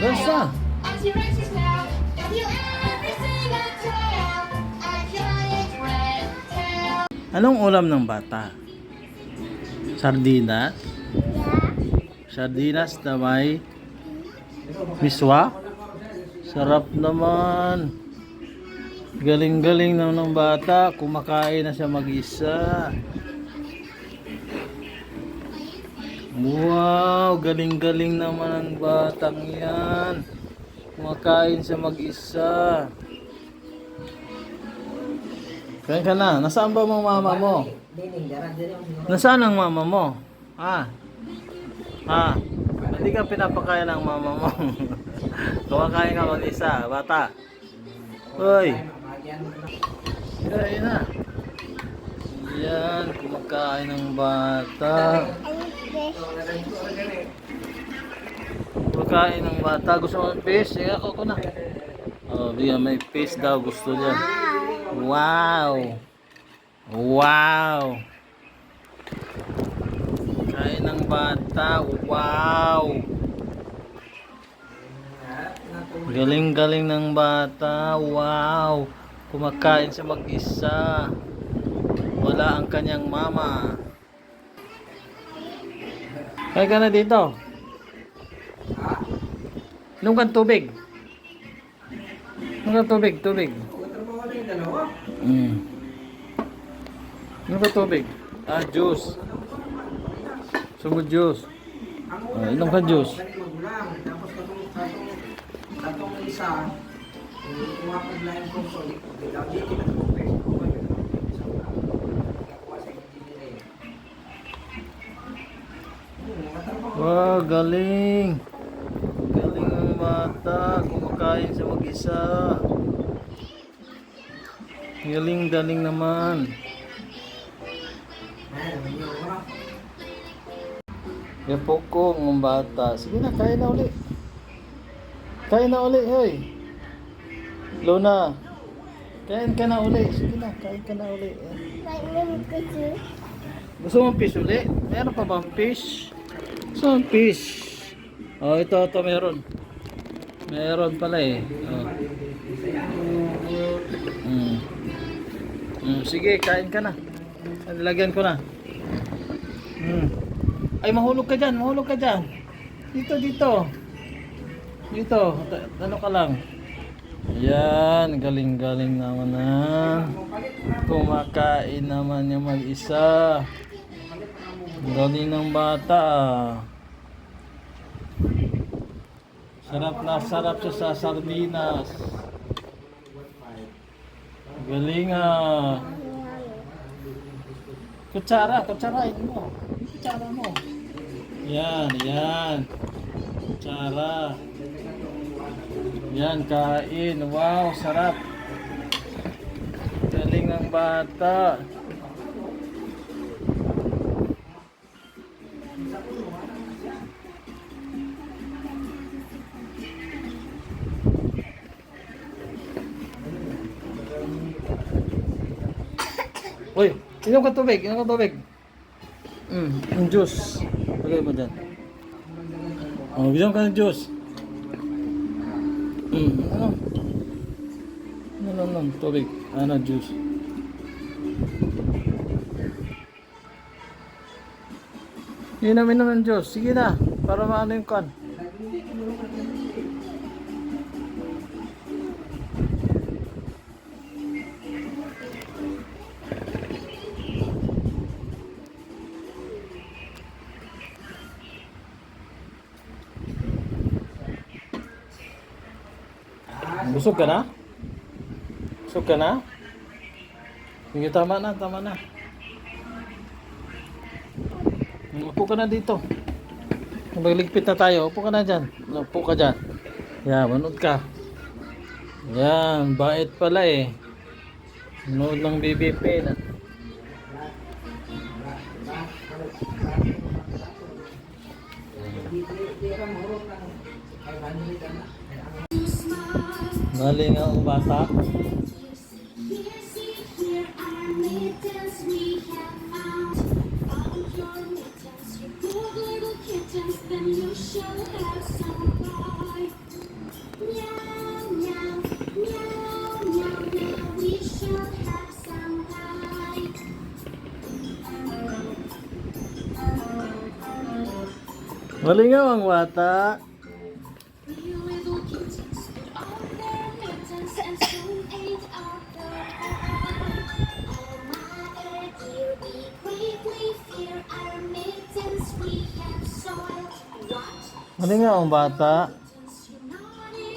tail. Anong ulam ng bata? Sardinas? Sardinas na may miswa? Sarap naman. Galing-galing naman ng bata. Kumakain na siya mag-isa. Wow, galing-galing naman ang batang yan. Kumakain siya mag-isa. Kain ka na. Nasaan ba ang mama mo? Nasaan ang mama mo? Ha? Ha? Hindi ka pinapakain ng mama mo. Kumakain ka mag-isa, bata. Hoy. Kain na. Yan, kumakain ng bata. Kumakain ng bata. Gusto mo fish? Sige, ako ko na. Oh, bigyan may fish daw. Gusto niya. Wow! Wow! Kain ng bata. Wow! Galing-galing ng bata. Wow! Kumakain siya mag-isa. Wala ang kanyang mama. Kaya ka na dito. Inom kang tubig. Inom kang tubig, tubig. Mm. Inom ka tubig. Ah, juice. Sumo juice. Ah, inom ka juice. Tapos katong katong katong isa, kuha ko lang ko so ikaw Wow, galing. Galing ang bata. Kumakain siya mag-isa. Galing, galing naman. Yan po ko ang bata. Sige na, kain na uli. Kain na uli, hoy. Luna. Kain ka na uli. Sige na, kain ka na uli. Gusto mong fish uli? Meron pa bang fish? Gusto mong fish? Oh, ito, ito meron. Meron pala eh. Oh. Mm. Mm, sige, kain ka na. Lagyan ko na. Mm. Ay, mahulog ka dyan, mahulog ka dyan. Dito, dito. Dito, ano ka lang. Yan, galing-galing naman na. Kumakain naman yung mag-isa. Galing ng bata. Sarap na sarap siya sa sardinas. Galing ah. Kutsara, kutsarain mo. Kutsara mo. Yan, yan. Kutsara. Yan, kain. Wow, sarap. Galing ng bata. Uy, inom ka tubig, inom ka tubig. Mm, yung juice. Lagay mo dyan. Oh, inom ka ng juice. Mm, ano? Ano, ano, ano, tubig. Ano, juice. Inom, inom ng juice. Sige na, para maano yung kan. Busog ka na? Busog ka na? Sige, tama na, tama na. Upo ka na dito. Magligpit na tayo. Upo ka na dyan. Upo ka dyan. Yan, manood ka. Yan, bait pala eh. Manood ng BBP na. Galing ang bata. shall have some What? Malingaw ang bata.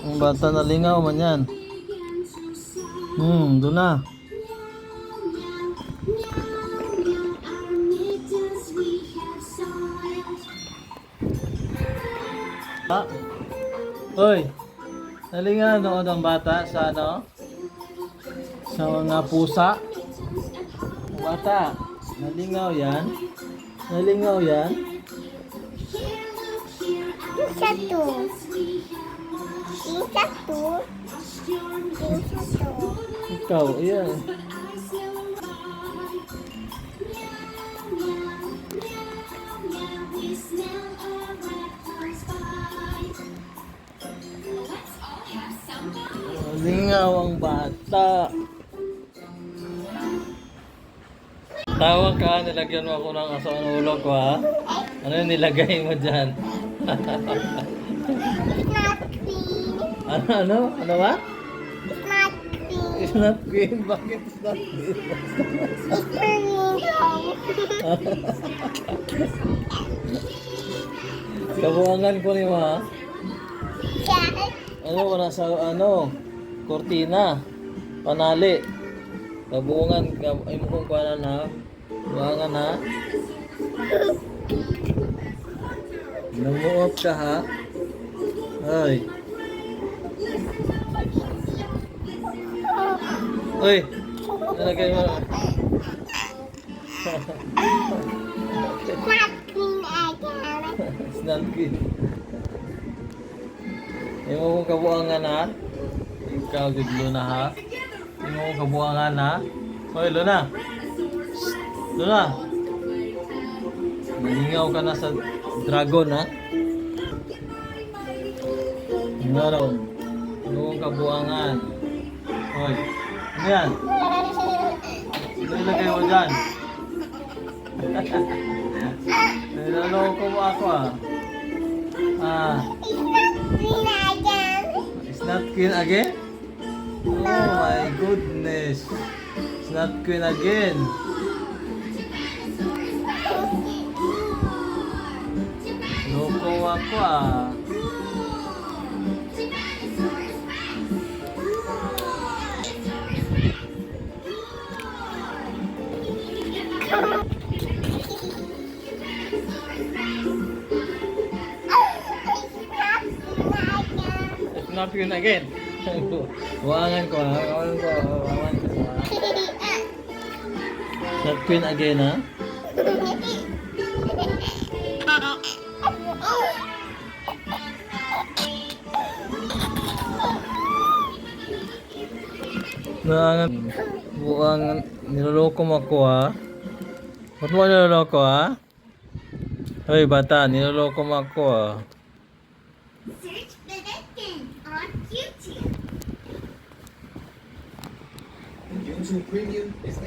Ang bata nalingaw man yan. Hmm, doon na. Ah. Hoy. Nalingaw noon ang bata sa ano? Sa mga pusa. Ang Bata. Nalingaw yan. Nalingaw yan. To. Washed your Isa to. Ikaw, ayan. Nalingaw ang bata. Tawag ka, nilagyan mo ako ng aso ng ulo ko ha. Ano yung nilagay mo dyan? It's ano, ano? Ano ba? It's not clean. It's not green. Bakit it's green? It's though. Kabuangan ko ma. Yes. Ano, wala sa ano, kortina. Panali. Kabuangan, kab ay mo kung kuhanan ha. Kabuangan ha. Namuot ka ha. Ay. Uy. Nalagay mo. Not clean again. Good. Imo kong kabuangan ha. Ikaw good Luna ha. Imo kong kabuangan ha. Hoy Luna. Luna. Nalingaw ka na sa dragon ha. Imo kong kabuangan. Hoy. Ano yan? Ano ilagay mo dyan? Niloloko mo ako ah. Ah. It's not queen again? Oh my goodness. It's not queen again. Ako ah. It's not queen again. Buwangan ko ha. Buwangan ko. Buwangan ko ha. Not queen again ha. Buwangan. Buwangan. Niloloko mo ako ha. Ba't mo niloloko ha? Hoy bata, niloloko mo ako ha. Search for that on YouTube. YouTube Premium is